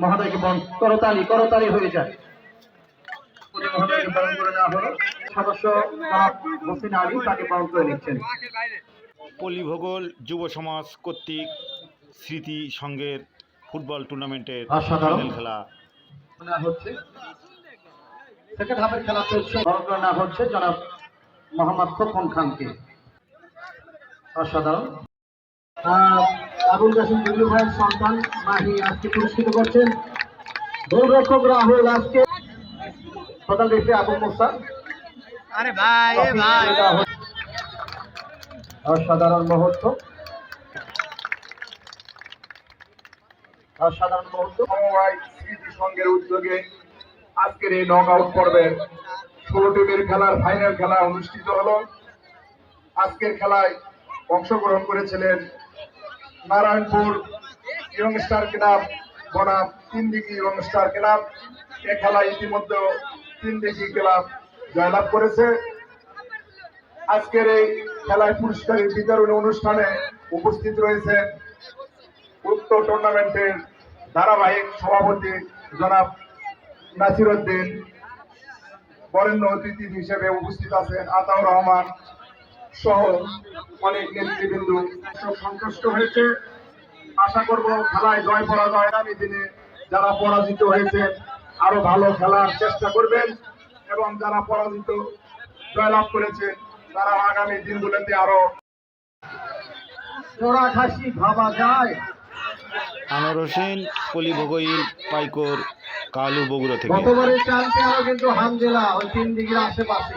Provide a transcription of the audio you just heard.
মহোদয়কে বরণ করতালি করতালি হয়ে যায়। মহোদয়কে বরণ করে নেওয়া হলো। সদস্য হোসেন আলী তাকে বরণ করে নিচ্ছেন। পল্লীভূগোল যুব সমাজ কর্তৃক স্মৃতি সংঘের ফুটবল টুর্নামেন্টের খেলা। হচ্ছে। সেকেন্ড হাফের খেলা চলছে। বরণ হচ্ছে জনাব মোহাম্মদ খোকন খানকে। অসাধারণ। আবুল কাসিম দুলু ভাইয়ের সন্তান মাহি আজকে পুরস্কৃত করছেন। গোলরক্ষক রাহুল আজকে সকাল দেখে আবু মোসা আরে ভাই এ ভাই। অসাধারণ মুহূর্ত। অসাধারণ মুহূর্ত। সমবায় স্মৃতি সংঘের উদ্যোগে আজকের এই নক আউট পর্বের ষোলো টিমের খেলার ফাইনাল খেলা অনুষ্ঠিত হলো। আজকের খেলায় অংশগ্রহণ করেছিলেন নারায়ণপুর ইয়ং স্টার ক্লাব, বনাম, তিন দিঘি ইয়ং স্টার ক্লাব। এ খেলা ইতিমধ্যে তিন দিঘি ক্লাব জয়লাভ করেছে। আজকের এই খেলায় পুরস্কারের বিতরণ অনুষ্ঠানে উপস্থিত রয়েছে উক্ত টুর্নামেন্টের ধারাবাহিক সভাপতি জনাব নাসির উদ্দিন বরেণ্য অতিথি হিসেবে উপস্থিত আছেন আতাউর রহমান সহ অনেক নেতৃবৃন্দ সন্তুষ্ট হয়েছে। আশা করব খেলায় জয় পরাজয় আগামী দিনে যারা পরাজিত হয়েছে আরও ভালো খেলার চেষ্টা করবেন এবং যারা পরাজিত জয়লাভ করেছেন তারা আগামী দিনগুলোতে আরও চোরা খাসি ভাবা যায়। আনোয়ার হোসেন কলি পল্লীভূগোল পাইকর কালু বগুড়া থেকে। গতবারের চ্যাম্পিয়নও কিন্তু হামজেলা ওই তিন দিকের আশেপাশে।